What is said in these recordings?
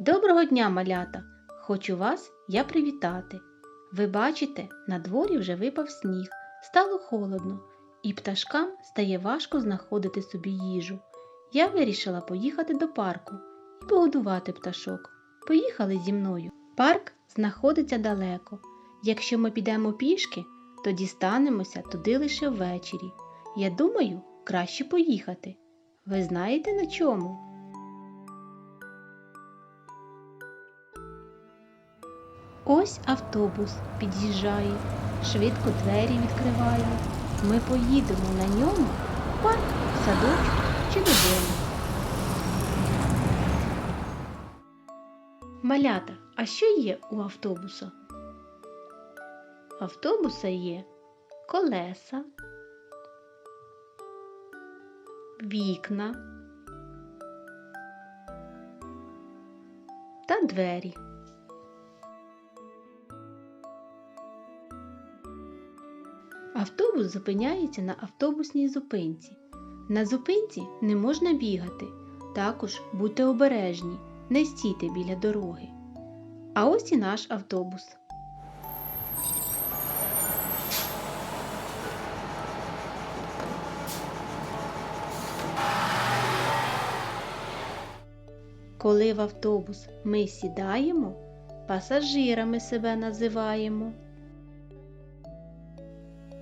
Доброго дня, малята! Хочу вас я привітати. Ви бачите, на дворі вже випав сніг, стало холодно, і пташкам стає важко знаходити собі їжу. Я вирішила поїхати до парку і погодувати пташок. Поїхали зі мною. Парк знаходиться далеко. Якщо ми підемо пішки, то дістанемося туди лише ввечері. Я думаю, краще поїхати. Ви знаєте на чому? Ось автобус під'їжджає, швидко двері відкриває. Ми поїдемо на ньому в парк, садочок чи додому. Малята, а що є у автобуса? Автобуса є колеса, вікна та двері. Автобус зупиняється на автобусній зупинці. На зупинці не можна бігати. Також будьте обережні, не стійте біля дороги. А ось і наш автобус. Коли в автобус ми сідаємо, пасажирами себе називаємо.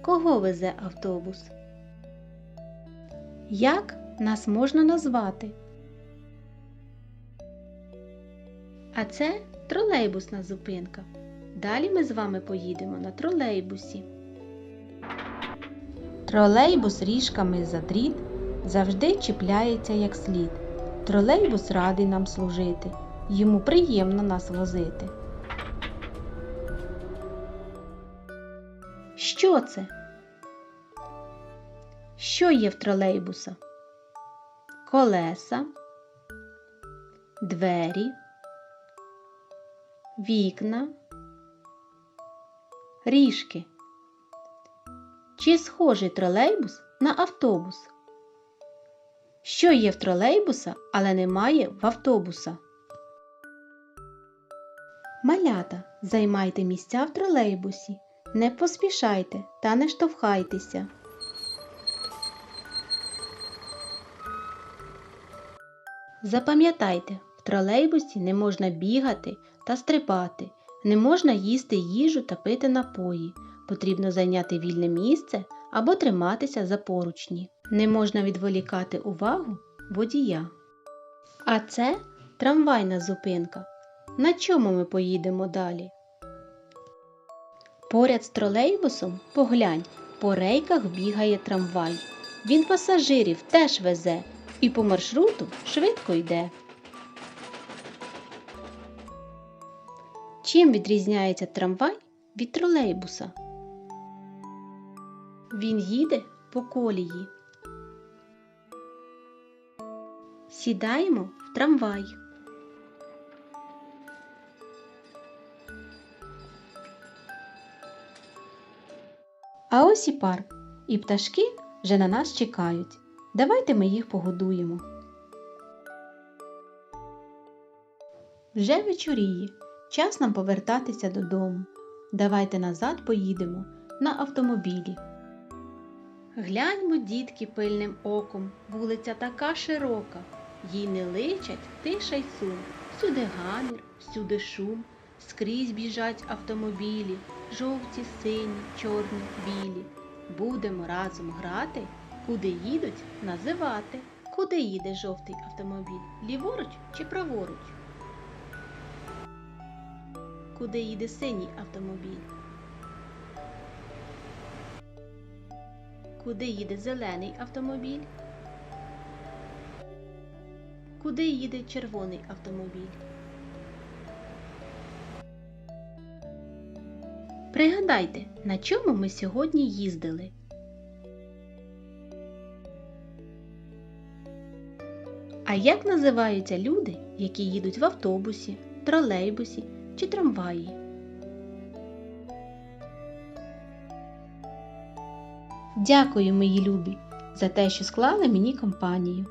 Кого везе автобус? Як нас можна назвати? А це тролейбусна зупинка. Далі ми з вами поїдемо на тролейбусі. Тролейбус ріжками за дріт завжди чіпляється як слід. Тролейбус радий нам служити, йому приємно нас возити. Що це? Що є в тролейбуса? Колеса, двері, вікна, ріжки. Чи схожий тролейбус на автобус? Що є в тролейбуса, але немає в автобуса? Малята, займайте місця в тролейбусі. Не поспішайте та не штовхайтеся. Запам'ятайте, в тролейбусі не можна бігати та стрибати, не можна їсти їжу та пити напої. Потрібно зайняти вільне місце або триматися за поручні. Не можна відволікати увагу водія. А це трамвайна зупинка. На чому ми поїдемо далі? Поряд з тролейбусом поглянь, по рейках бігає трамвай. Він пасажирів теж везе і по маршруту швидко йде. Чим відрізняється трамвай від тролейбуса? Він їде по колії. Сідаємо в трамвай. А ось і парк, і пташки вже на нас чекають. Давайте ми їх погодуємо. Вже вечоріє, час нам повертатися додому. Давайте назад поїдемо на автомобілі. Гляньмо, дітки, пильним оком, вулиця така широка, їй не личать тиша й сум. Всюди гамір, всюди шум, скрізь біжать автомобілі, жовті, сині, чорні, білі. Будемо разом грати, куди їдуть називати. Куди їде жовтий автомобіль? Ліворуч чи праворуч? Куди їде синій автомобіль? Куди їде зелений автомобіль? Куди їде червоний автомобіль? Пригадайте, на чому ми сьогодні їздили. А як називаються люди, які їдуть в автобусі, тролейбусі чи трамваї? Дякую, мої любі, за те, що склали мені компанію.